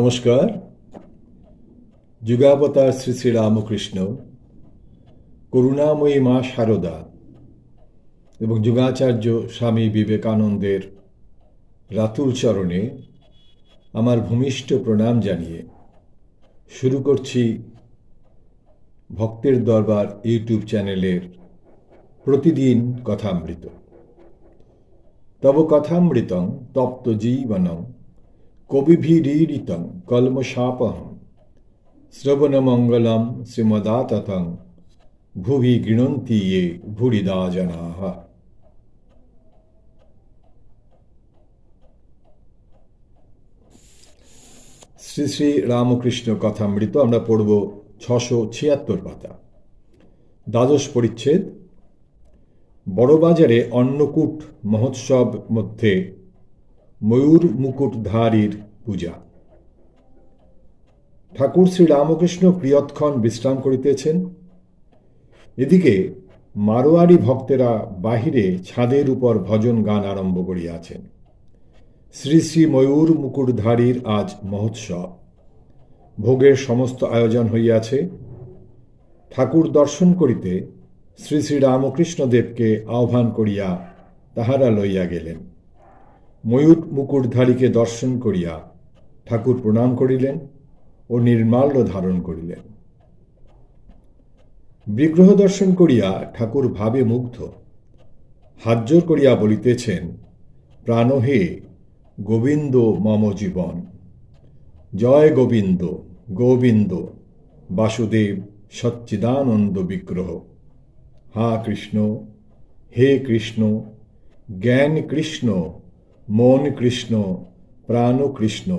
নমস্কার। যুগাবতার শ্রী শ্রী রামকৃষ্ণ, করুণাময়ী মা শারদা এবং যুগাচার্য স্বামী বিবেকানন্দের রাতুল চরণে আমার ভূমিষ্ঠ প্রণাম জানিয়ে শুরু করছি ভক্তের দরবার ইউটিউব চ্যানেলের প্রতিদিন কথামৃত। তব কথামৃতং তপ্ত জীবনং কবিভিরীড়িতং কলমশাপহং। শ্রবণমঙ্গলম শ্রীমদাততং। ভুবি গৃণন্তি ये ভুরিদা জনাহ। শ্রী শ্রী রামকৃষ্ণ কথামৃত আমরা পড়ব ছশো ছিয়াত্তর পাতা। দ্বাদশ পরিচ্ছেদ। বড়বাজারে অন্নকূট মহোৎসব মধ্যে ময়ূর মুকুটধারীর পূজা। ঠাকুর শ্রী রামকৃষ্ণ প্রিয়ৎক্ষণ বিশ্রাম করিতেছেন। এদিকে মারোয়ারি ভক্তেরা বাহিরে ছাদের উপর ভজন গান আরম্ভ করিয়াছেন। শ্রী শ্রী ময়ূর মুকুটধারীর আজ মহোৎসব। ভোগের সমস্ত আয়োজন হইয়াছে। ঠাকুর দর্শন করিতে শ্রী শ্রী রামকৃষ্ণদেবকে আহ্বান করিয়া তাহারা লইয়া গেলেন। ময়ূর মুকুটধারীকে দর্শন করিয়া ঠাকুর প্রণাম করিলেন ও নির্মাল্য ধারণ করিলেন। বিগ্রহ দর্শন করিয়া ঠাকুর ভাবে মুগ্ধ। হাজ্জর করিয়া বলিতেছেন প্রাণহে গোবিন্দ মম জীবন। জয় গোবিন্দ গোবিন্দ, বাসুদেব সচ্চিদানন্দ বিগ্রহ। হা কৃষ্ণ, হে কৃষ্ণ, জ্ঞান কৃষ্ণ মন কৃষ্ণ, প্রাণ কৃষ্ণ,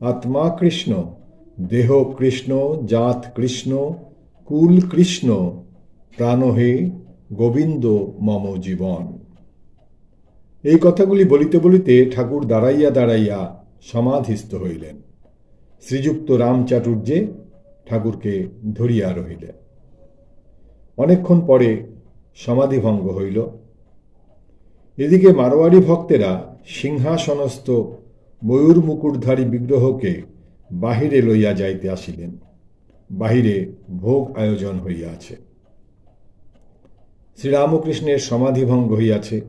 আত্মা কৃষ্ণ, দেহ কৃষ্ণ, জাত কৃষ্ণ, কুল কৃষ্ণ প্রাণহে গোবিন্দ মম জীবন। এই কথাগুলি বলিতে বলিতে ঠাকুর দাঁড়াইয়া দাঁড়াইয়া সমাধিস্থ হইলেন। শ্রীযুক্ত রামচাটুর্যে ঠাকুরকে ধরিয়া রহিলেন। অনেকক্ষণ পরে সমাধিভঙ্গ হইল। এদিকে মারোয়ারি ভক্তেরা সিংহাসনস্থ ময়ূর মুকুটধারী বিগ্রহকে বাহিরে লইয়া যাইতে আসিলেন। বাহিরে ভোগ আয়োজন হইয়াছে। শ্রীরামকৃষ্ণের সমাধিভঙ্গ হইয়াছে।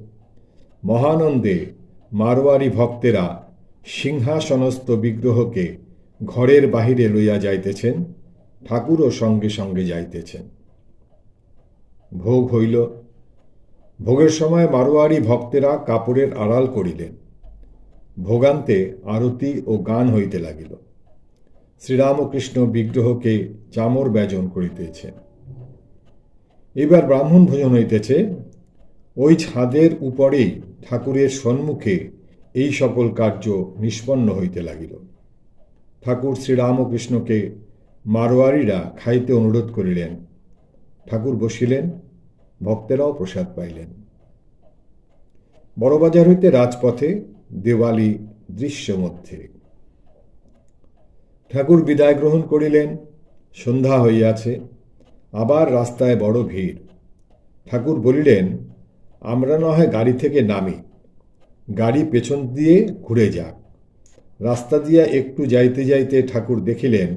মহানন্দে মারোয়ারি ভক্তেরা সিংহাসনস্থ বিগ্রহকে ঘরের বাহিরে লইয়া যাইতেছেন, ঠাকুরও সঙ্গে সঙ্গে যাইতেছেন। ভোগ হইল ভোগের সময় মারোয়ারি ভক্তেরা কাপড়ের আড়াল করিলেন। ভোগান্তে আরতি ও গান হইতে লাগিল। শ্রীরামকৃষ্ণ বিগ্রহকে চামর ব্যজন করিতেছেন। এবার ব্রাহ্মণ ভোজন হইতেছে। ওই ছাদের উপরেই ঠাকুরের সম্মুখে এই সকল কার্য নিষ্পন্ন হইতে লাগিল। ঠাকুর শ্রীরামকৃষ্ণকে মারোয়ারিরা খাইতে অনুরোধ করিলেন। ঠাকুর বসিলেন। ভক্তেরাও প্রসাদ পাইলেন। বড়বাজার হইতে রাজপথে দেওয়ালি দৃশ্য মধ্যে ঠাকুর বিদায় গ্রহণ করিলেন, সন্ধ্যা হইয়াছে, আবার রাস্তায় বড় ভিড়। ঠাকুর বলিলেন, আমরা নয় গাড়ি থেকে নামি, গাড়ি পেছন দিয়ে ঘুরে যাক। রাস্তা দিয়া একটু যাইতে যাইতে ঠাকুর দেখিলেন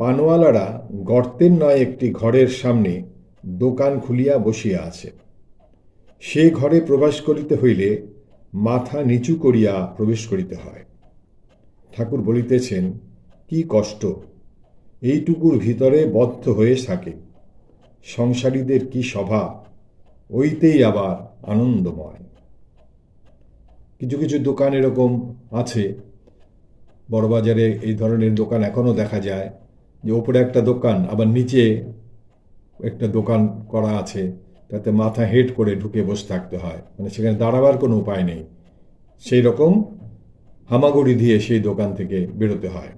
পানওয়ালারা গর্তের নয় একটি ঘরের সামনে দোকান খুলিয়া বসিয়া আছে। সে ঘরে প্রবেশ করিতে হইলে মাথা নিচু করিয়া প্রবেশ করিতে হয়। ঠাকুর বলিতেছেন, কি কষ্ট! এইটুকুর ভিতরে বদ্ধ হয়ে থাকে। সংসারীদের কি স্বভাব ওইতেই আবার আনন্দময়। কিছু কিছু দোকান এরকম আছে। বড়বাজারে এই ধরনের দোকান এখনও দেখা যায় যে ওপরে একটা দোকান, আবার নিচে একটা দোকান করা আছে, তাতে মাথা হেড করে ঢুকে বসে থাকতে হয়। মানে সেখানে দাঁড়াবার কোনো উপায় নেই। সেই রকম হামাগুড়ি দিয়ে সেই দোকান থেকে বেরোতে হয়।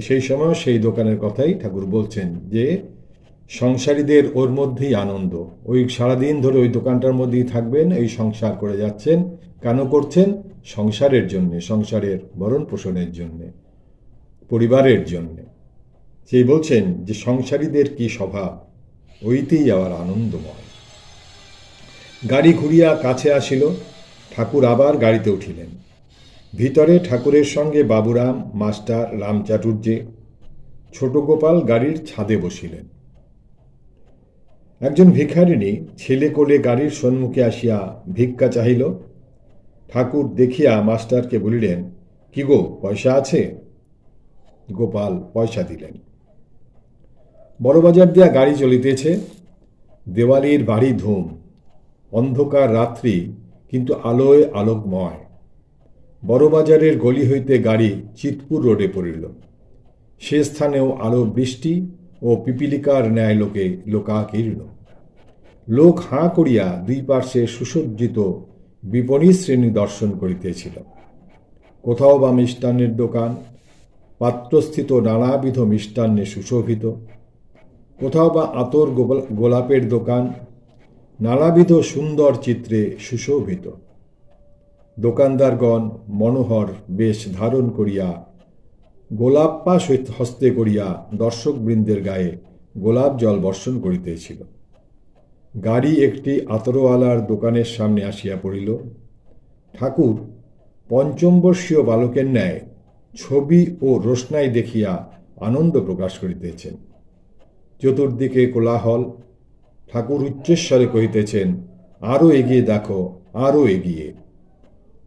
সেই সময় সেই দোকানের কথাই ঠাকুর বলছেন যে, সংসারীদের ওর মধ্যেই আনন্দ। ওই সারাদিন ধরে ওই দোকানটার মধ্যেই থাকবেন, এই সংসার করে যাচ্ছেন। কেন করছেন? সংসারের জন্যে, সংসারের ভরণ পোষণের জন্যে, পরিবারের জন্যে। সেই বলছেন যে, সংসারীদের কি স্বভাব? ওইতেই আবার আনন্দময় গাড়ি ঘুরিয়া কাছে আসিল, ঠাকুর আবার গাড়িতে উঠিলেন। ভিতরে ঠাকুরের সঙ্গে বাবুরাম, মাস্টার, রামচাটুর্যে ছোট গোপাল গাড়ির ছাদে বসিলেন। একজন ভিখারিণী ছেলে কোলে গাড়ির সম্মুখে আসিয়া ভিক্ষা চাহিল। ঠাকুর দেখিয়া মাস্টারকে বলিলেন, কি গো, পয়সা আছে? গোপাল পয়সা দিলেন। বড়বাজার দিয়া গাড়ি চলিতেছে, দেওয়ালির বাড়ি ধুম, অন্ধকার রাত্রি, কিন্তু আলোয় আলোকময়। বড়বাজারের গলি হইতে গাড়ি চিতপুর রোডে পড়িল। সে স্থানেও আলো, বৃষ্টি ও পিপিলিকার ন্যায় লোকে লোকা লোকাকীর্ণ। লোক হাঁ করিয়া দুই পার্শ্বে সুসজ্জিত বিপণী শ্রেণি দর্শন করিতেছিল। কোথাও বা মিষ্টান্নের দোকান, পাত্রস্থিত নানাবিধ মিষ্টান্নে সুশোভিত কোথাও বা আতর গোলাপের দোকান, নানাবিধ সুন্দর চিত্রে সুশোভিত। দোকানদারগণ মনোহর বেশ ধারণ করিয়া গোলাপ পাশ হস্তে করিয়া দর্শকবৃন্দের গায়ে গোলাপ জল বর্ষণ করিতেছিল। গাড়ি একটি আতরওয়ালার দোকানের সামনে আসিয়া পড়িল। ঠাকুর পঞ্চমবর্ষীয় বালকের ন্যায় ছবি ও রোশনাই দেখিয়া আনন্দ প্রকাশ করিতেছেন। চতুর্দিকে কোলাহল। ঠাকুর উচ্চস্বরে কহিতেছেন আরও এগিয়ে দেখো আরও এগিয়ে।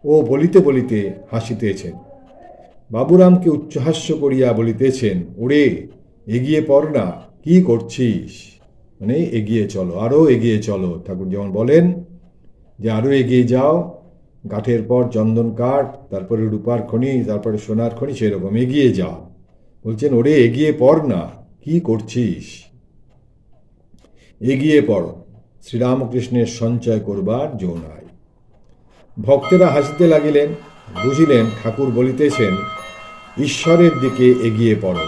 ও বলিতে বলিতে হাসিতেছেন। বাবুরামকে উচ্চহাস্য করিয়া বলিতেছেন, ওরে, এগিয়ে পড় না, কি করছিস? মানে এগিয়ে চলো আরও এগিয়ে চলো। ঠাকুর যেমন বলেন, যে আরও এগিয়ে যাও কাঠের পর চন্দন কাঠ, তারপরে রূপার খনি, তারপরে সোনার খনি, সেরকম এগিয়ে যাও। বলছেন, ওরে, এগিয়ে পড় না, কি করছিস? এগিয়ে পড়ো। শ্রীরামকৃষ্ণের সঞ্চয় করবার জো নাই ভক্তেরা হাসিতে লাগিলেন, বুঝিলেন ঠাকুর বলিতেছেন, ঈশ্বরের দিকে এগিয়ে পড়ো।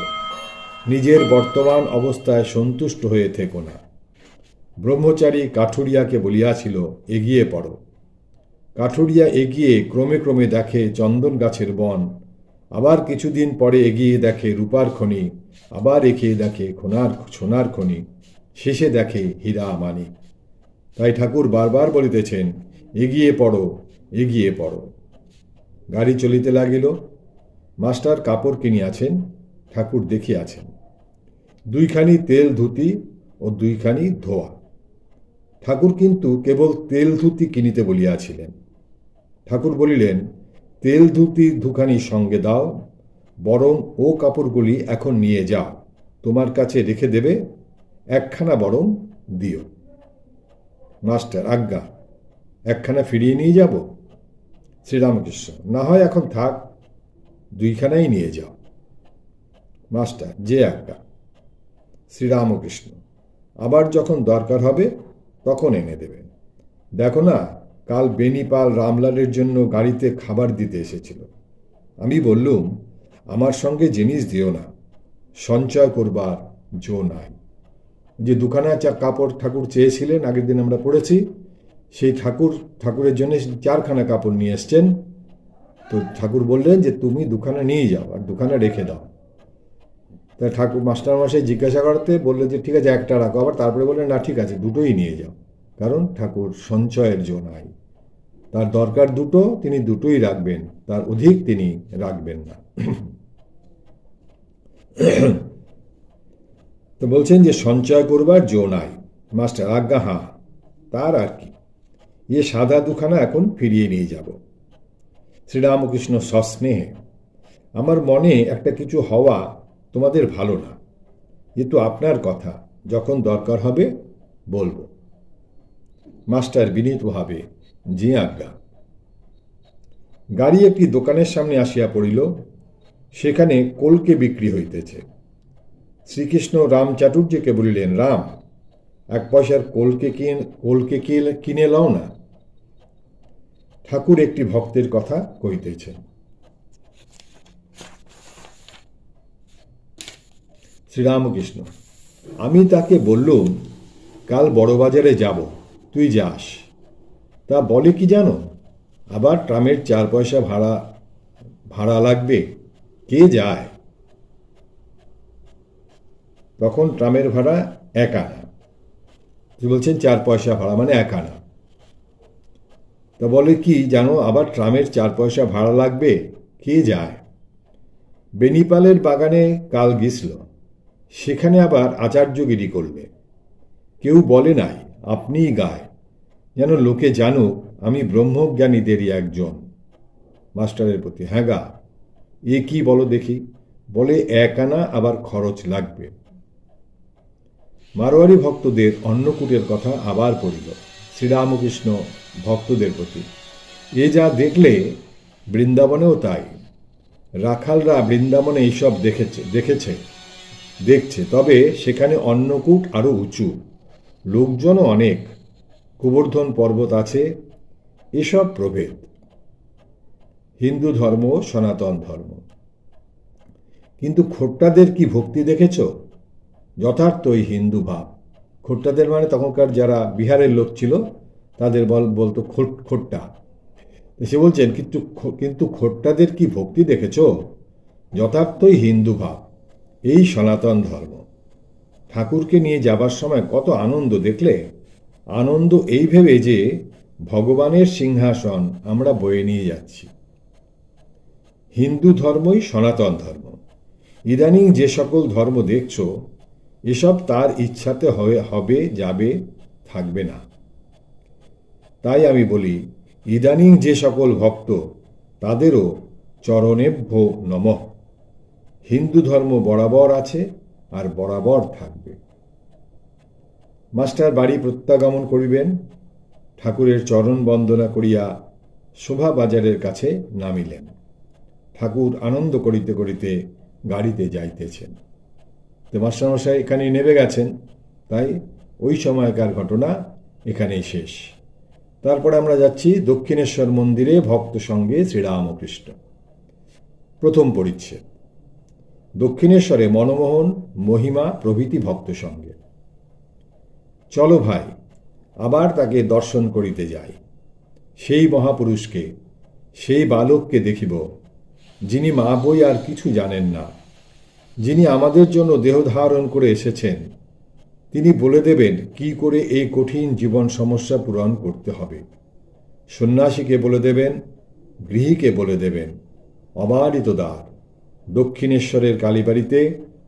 নিজের বর্তমান অবস্থায় সন্তুষ্ট হয়ে থেকো না। ব্রহ্মচারী কাঠুরিয়াকে বলিয়াছিল, এগিয়ে পড়ো। কাঠুরিয়া এগিয়ে ক্রমে ক্রমে দেখে চন্দন গাছের বন, আবার কিছুদিন পরে এগিয়ে দেখে রূপার খনি, আবার এগিয়ে দেখে খোনার সোনার খনি। শেষে দেখে হীরা মানিক তাই ঠাকুর বারবার বলিতেছেন, এগিয়ে পড়ো এগিয়ে পড়ো। গাড়ি চলিতে লাগিল, মাস্টার কাপড় কিনিয়াছেন, ঠাকুর দেখিয়াছেন। দুইখানি তেল ধুতি ও দুইখানি ধোয়া। ঠাকুর কিন্তু কেবল তেল ধুতি কিনিতে বলিয়াছিলেন। ঠাকুর বলিলেন, তেল ধুতি দুখানি সঙ্গে দাও, বরং ও কাপড়গুলি এখন নিয়ে যাও, তোমার কাছে রেখে দেবে একখানা বরং দিও। মাস্টার, আজ্ঞা, একখানা ফিরিয়ে নিয়ে যাব? শ্রীরামকৃষ্ণ, না হয় এখন থাক, দুইখানাই নিয়ে যাও। মাস্টার, যে আজ্ঞা। শ্রীরামকৃষ্ণ, আবার যখন দরকার হবে, তখন এনে দেবেন। দেখো না, কাল বেনিপাল রামলালের জন্য গাড়িতে খাবার দিতে এসেছিল। আমি বললুম, আমার সঙ্গে জিনিস দিও না, সঞ্চয় করবার জো নাই। যে দুখানা চা কাপড় ঠাকুর চেয়েছিলেন, আগের দিন আমরা পড়েছি, সেই ঠাকুর, ঠাকুরের জন্য চারখানা কাপড় নিয়ে এসছেন। তো ঠাকুর বললেন যে, তুমি দুখানা নিয়ে যাও আর দুখানা রেখে দাও। তা ঠাকুর, মাস্টারমশাই জিজ্ঞাসা করতে বললে যে, ঠিক আছে, একটা রাখো। আবার তারপরে বললেন, না, ঠিক আছে, দুটোই নিয়ে যাও। কারণ ঠাকুর সঞ্চয়ের জো নাই। তার দরকার দুটো, তিনি দুটোই রাখবেন, তার অধিক তিনি রাখবেন না। তো বলছেন যে সঞ্চয় করবার জো নাই। মাস্টার আজ্ঞা, হাঁ। তার আর কি। এ সাদা দুখানা এখন ফিরিয়ে নিয়ে যাব। শ্রীরামকৃষ্ণ সস্নেহে, আমার মনে একটা কিছু হওয়া তোমাদের ভালো না। এ তো আপনার কথা, যখন দরকার হবে বলব। মাস্টার বিনীতভাবে, জি আজ্ঞা। গাড়ি একটি দোকানের সামনে আসিয়া পড়িল। সেখানে কলকে বিক্রি হইতেছে। শ্রীকৃষ্ণ রাম চাটুর্যকে বলিলেন, রাম, এক পয়সার কলকে কিনে, কলকে কিনে- কিনে লও না। ঠাকুর একটি ভক্তের কথা কহিতেছেন। শ্রীরামকৃষ্ণ, আমি তাকে বললুম, কাল বড়বাজারে যাব, তুই যাস। তা বলে কি জানো? আবার ট্রামের চার পয়সা ভাড়া ভাড়া লাগবে, কে যায়? তখন ট্রামের ভাড়া এক আনা। বলছেন? চার পয়সা ভাড়া মানে এক আনা। তা বলে কি, জানো, আবার ট্রামের চার পয়সা ভাড়া লাগবে? কে যায়? বেনিপালের বাগানে কাল গেছিল সেখানে আবার আচার্যগিরি করবে। কেউ বলে নাই আপনিই গায়। যেন লোকে জানুক, আমি ব্রহ্মজ্ঞানীদেরই একজন। মাস্টারের প্রতি হ্যাঁ গা। এ কি বলো দেখি? বলে এক আনা আবার খরচ লাগবে। মারোয়ারি ভক্তদের অন্নকূটের কথা আবার পড়িল। শ্রীরামকৃষ্ণ ভক্তদের প্রতি। এ যা দেখলে বৃন্দাবনেও তাই। রাখালরা বৃন্দাবনে এইসব দেখেছে দেখেছে, দেখছে। তবে সেখানে অন্নকূট আরও উঁচু। লোকজনও অনেক। গোবর্ধন পর্বত আছে। এসব প্রভেদ। হিন্দু ধর্ম, সনাতন ধর্ম। কিন্তু খোট্টাদের কি ভক্তি দেখেছ? যথার্থই হিন্দু ভাব। খোট্টাদের মানে তখনকার যারা বিহারের লোক ছিল, তাদের বল, বলতো খোট- খোট্টা। সে বলছেন, কিন্তু কিন্তু খোট্টাদের কি ভক্তি দেখেছ? যথার্থই হিন্দু ভাব। এই সনাতন ধর্ম। ঠাকুরকে নিয়ে যাবার সময় কত আনন্দ দেখলে? আনন্দ এই ভেবে যে ভগবানের সিংহাসন আমরা বয়ে নিয়ে যাচ্ছি। হিন্দু ধর্মই সনাতন ধর্ম। ইদানিং যে সকল ধর্ম দেখছ এসব তার ইচ্ছাতে হয়ে, হবে, যাবে, থাকবে না। তাই আমি বলি, ইদানিং যে সকল ভক্ত, তাদেরও চরণেভ্য নমঃ। হিন্দু ধর্ম বরাবর আছে আর বরাবর থাকবে। মাস্টার বাড়ি প্রত্যাগমন করিবেন, ঠাকুরের চরণ বন্দনা করিয়া শোভা বাজারের কাছে নামিলেন। ঠাকুর আনন্দ করিতে করিতে গাড়িতে যাইতেছেন। তো মাস্টারমশাই এখানে নেমে গেছেন, তাই ওই সময়কার ঘটনা এখানেই শেষ। তারপরে আমরা যাচ্ছি দক্ষিণেশ্বর মন্দিরে ভক্ত সঙ্গে শ্রীরামকৃষ্ণ। প্রথম পরিচ্ছেদ। দক্ষিণেশ্বরে মনমোহন, মহিমা, প্রভৃতি ভক্ত সঙ্গে। চলো ভাই, আবার তাকে দর্শন করিতে যাই। সেই মহাপুরুষকে, সেই বালককে দেখিব, যিনি মা বই আর কিছু জানেন না। যিনি আমাদের জন্য দেহ ধারণ করে এসেছেন, তিনি বলে দেবেন, কি করে এই কঠিন জীবন সমস্যা পূরণ করতে হবে। সন্ন্যাসীকে বলে দেবেন, গৃহীকে বলে দেবেন অবারিত দ্বার। দক্ষিণেশ্বরের কালীবাড়িতে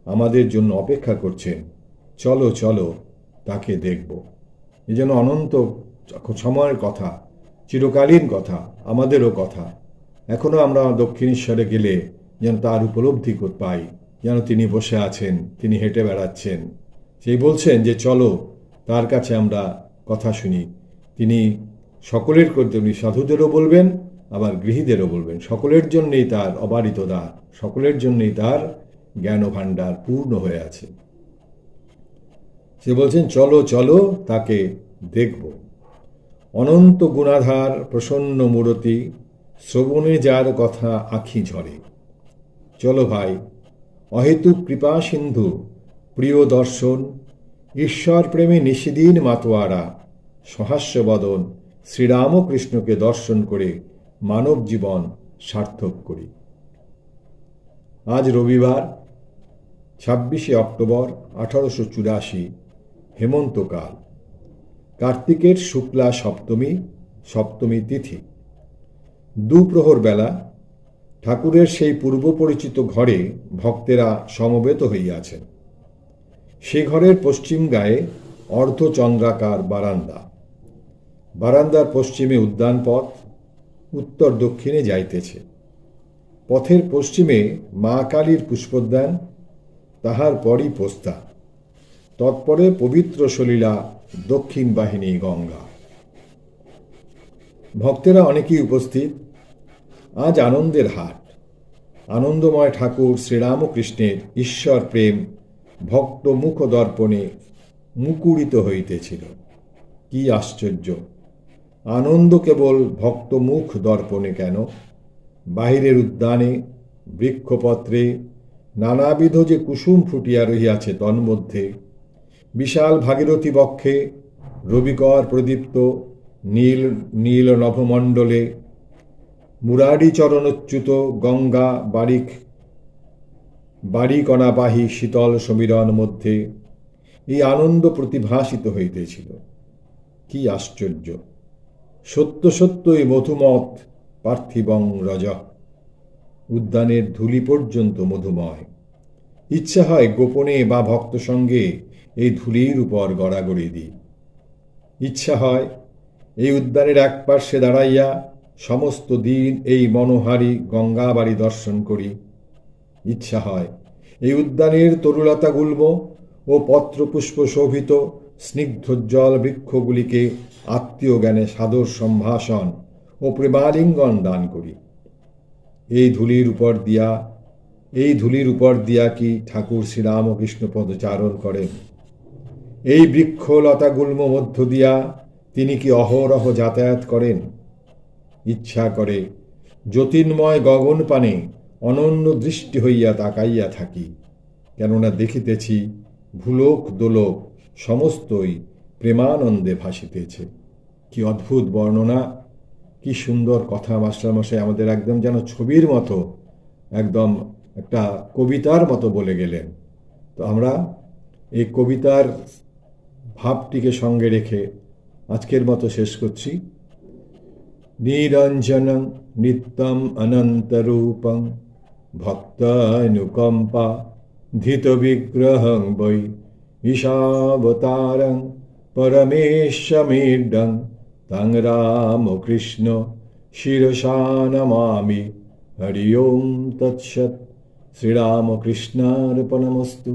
আমাদের জন্য অপেক্ষা করছেন, চলো চলো, তাকে দেখব। এ যেন অনন্ত সময়ের কথা, চিরকালীন কথা, আমাদেরও কথা। এখনও আমরা দক্ষিণেশ্বরে গেলে যেন তার উপলব্ধি পাই। যেন তিনি বসে আছেন, তিনি হেঁটে বেড়াচ্ছেন। সেই বলছেন যে, চলো, তার কাছে আমরা কথা শুনি। তিনি সকলের করতে উনি সাধুদেরও বলবেন, আবার গৃহীদেরও বলবেন। সকলের জন্যেই তার অবারিত দ্বার সকলের জন্যেই তার জ্ঞান ভাণ্ডার পূর্ণ হয়ে আছে। সে বলছেন, চলো চলো, তাকে দেখব। অনন্ত গুণাধার, প্রসন্ন মূরতি, শ্রবণে যার কথা আখি ঝরে। চলো ভাই অহেতুক কৃপা সিন্ধু, প্রিয় দর্শন ঈশ্বর প্রেমে নিষিদিন মাতোয়ারা সহাস্যবদন শ্রীরামকৃষ্ণকে দর্শন করে মানব জীবন সার্থক করি। আজ রবিবার, ছাব্বিশে অক্টোবর আঠারোশো চুরাশি, হেমন্তকাল। কার্তিকের শুক্লা সপ্তমী সপ্তমী তিথি। দুপ্রহর বেলা ঠাকুরের সেই পূর্ব পরিচিত ঘরে ভক্তেরা সমবেত হইয়াছেন। সে ঘরের পশ্চিম গায়ে অর্ধচন্দ্রাকার বারান্দা। বারান্দার পশ্চিমে উদ্যান পথ, উত্তর দক্ষিণে যাইতেছে। পথের পশ্চিমে মা কালীর পুষ্পোদ্যান, তাহার পরই পোস্তা তৎপরে পবিত্র সলীলা দক্ষিণ বাহিনী গঙ্গা। ভক্তেরা অনেকেই উপস্থিত আজ আনন্দের হাট। আনন্দময় ঠাকুর শ্রীরামকৃষ্ণের ঈশ্বর প্রেম ভক্ত মুখ দর্পণে মুকুরিত হইতেছিল। কি আশ্চর্য! আনন্দ কেবল ভক্ত মুখ দর্পণে কেন? বাহিরের উদ্যানে, বৃক্ষপত্রে, নানাবিধ যে কুসুম ফুটিয়া রহিয়াছে তন্মধ্যে, বিশাল ভাগীরথী বক্ষে, রবিকর প্রদীপ্ত, নীল নীল নভমণ্ডলে মুরারি চরণচ্যুত গঙ্গা বারিক বাড়িকণাবাহী শীতল সমীরণ মধ্যে এই আনন্দ প্রতিভাসিত হইতেছিল। কি আশ্চর্য! সত্য সত্যই মধুমত পার্থিবং রজ। উদ্যানের ধুলি পর্যন্ত মধুময়। ইচ্ছা হয় গোপনে বা ভক্ত সঙ্গে এই ধুলির উপর গড়াগড়ি দিই। ইচ্ছা হয় এই উদ্যানের এক পার্শ্বে দাঁড়াইয়া সমস্ত দিন এই মনোহারী গঙ্গাবাড়ি দর্শন করি। ইচ্ছা হয়। এই উদ্যানের তরুলতা গুল্ম ও পত্রপুষ্প শোভিত স্নিগ্ধোজ্জ্বল বৃক্ষগুলিকে আত্মীয় জ্ঞানে সাদর সম্ভাষণ ও প্রেমালিঙ্গন দান করি। এই ধুলির উপর দিয়া, এই ধুলির উপর দিয়া কি ঠাকুর শ্রীরামকৃষ্ণ পদচারণ করেন? এই বৃক্ষলতা গুল্ম মধ্য দিয়া তিনি কি অহরহ যাতায়াত করেন? ইচ্ছা করে। জ্যোতির্ময় গগন পানে অনন্য দৃষ্টি হইয়া তাকাইয়া থাকি, কেননা দেখিতেছি ভুলোক দোলক সমস্তই প্রেমানন্দে ভাসিতেছে। কি অদ্ভুত বর্ণনা, কি সুন্দর কথা মাস্টারমশাই, আমাদের একদম যেন ছবির মতো, একদম একটা কবিতার মতো বলে গেলেন। তো আমরা এই কবিতার ভাবটিকে সঙ্গে রেখে আজকের মতো শেষ করছি। নিরঞ্জনং নিত্যম অনন্তরূপং ভক্তানুকম্পা ধিতবিগ্রহং বৈ ঈশাবতারং পরমেশ্বমেডং তং রামকৃষ্ণ শিরসা নমামি হরি ওম তৎসৎ শ্রীরামকৃষ্ণার্পণমস্তু